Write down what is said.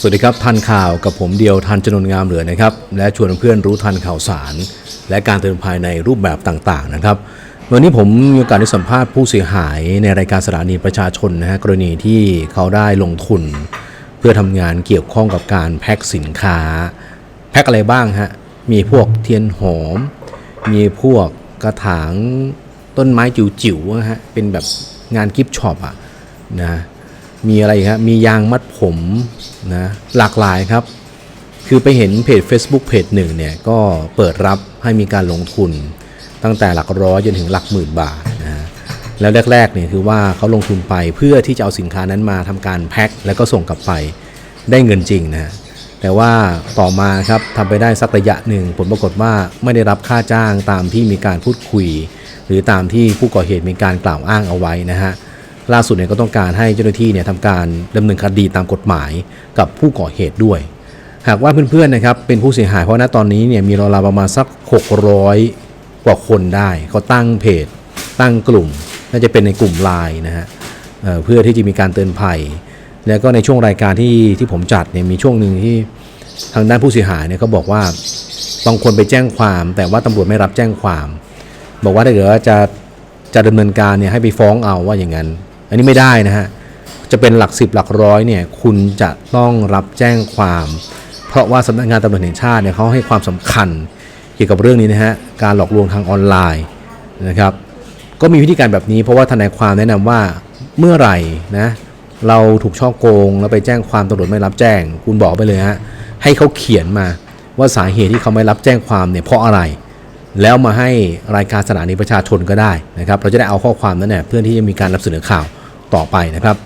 สวัสดีครับทันข่าวกับผมเดียวทันจนนงามเหลือนะครับ และชวนเพื่อนรู้ทันข่าวสาร และการเตือนภัยในรูปแบบต่างๆนะครับ วันนี้ผมมีโอกาสได้สัมภาษณ์ผู้เสียหายในรายการสถานีประชาชนนะฮะกรณีที่เขาได้ลงทุน เพื่อทำงานเกี่ยวข้องกับการแพ็คสินค้า แพ็คอะไรบ้างฮะมีพวกเทียนหอม มีพวกกระถางต้นไม้จิ๋วๆอะฮะเป็นแบบงานกิฟช็อปอะนะ มีอะไรครับมียางมัดผมนะหลากหลายครับ คือไปเห็นเพจ Facebook เพจหนึ่งเนี่ยก็เปิดรับให้มีการลงทุน ตั้งแต่หลักร้อยจนถึงหลักหมื่นบาทนะฮะแล้วแรกๆเนี่ยคือว่าเขาลงทุนไปเพื่อที่จะเอาสินค้านั้นมาทำการแพ็คแล้วก็ส่งกลับไปได้เงินจริงนะฮะแต่ว่าต่อมาครับทำไปได้สักระยะหนึ่งผลปรากฏว่าไม่ได้รับค่าจ้างตามที่มีการพูดคุย หรือตามที่ผู้ก่อเหตุมีการกล่าวอ้างเอาไว้นะฮะ ล่าสุดเนี่ยก็ต้องการให้เจ้าหน้าที่เนี่ยทำการดำเนินคดีตามกฎหมายกับผู้ก่อเหตุด้วย หากว่าเพื่อนๆนะครับเป็นผู้เสียหายเพราะณตอนนี้เนี่ยมีราวๆประมาณสัก 600 กว่าคนได้เขาตั้งเพจ ตั้งกลุ่มน่าจะเป็นในกลุ่มไลน์นะฮะเเพื่อที่จะมีการเตือนภัย แล้วก็ในช่วงรายการที่ที่ผมจัดเนี่ยมีช่วงหนึ่งที่ทางด้านผู้เสียหายเนี่ยเขาบอกว่าบางคนไปแจ้งความ แต่ว่าตำรวจไม่รับแจ้งความ บอกว่าถ้าเกิดว่าจะจะดำเนินการเนี่ยให้ไปฟ้องเอาว่าอย่างนั้น อันนี้ไม่ได้นะฮะ จะเป็นหลักสิบหลักร้อยเนี่ยคุณจะต้องรับแจ้งความ เพราะว่าสำนักงานตำรวจแห่งชาติเนี่ยเขาให้ความสำคัญเกี่ยวกับเรื่องนี้นะฮะการหลอกลวงทางออนไลน์นะครับ ก็มีวิธีการแบบนี้เพราะว่าทนายความแนะนำว่าเมื่อไหร่นะเราถูกช่อโกงแล้วไปแจ้งความตำรวจไม่รับแจ้ง คุณบอกไปเลยฮะให้เขาเขียนมาว่าสาเหตุที่เขาไม่รับแจ้งความเนี่ยเพราะอะไร แล้วมาให้รายการสถานีประชาชนก็ได้นะครับ เราจะได้เอาข้อความนั้นเนี่ยเพื่อที่จะมีการนำเสนอข่าว ต่อไปนะครับ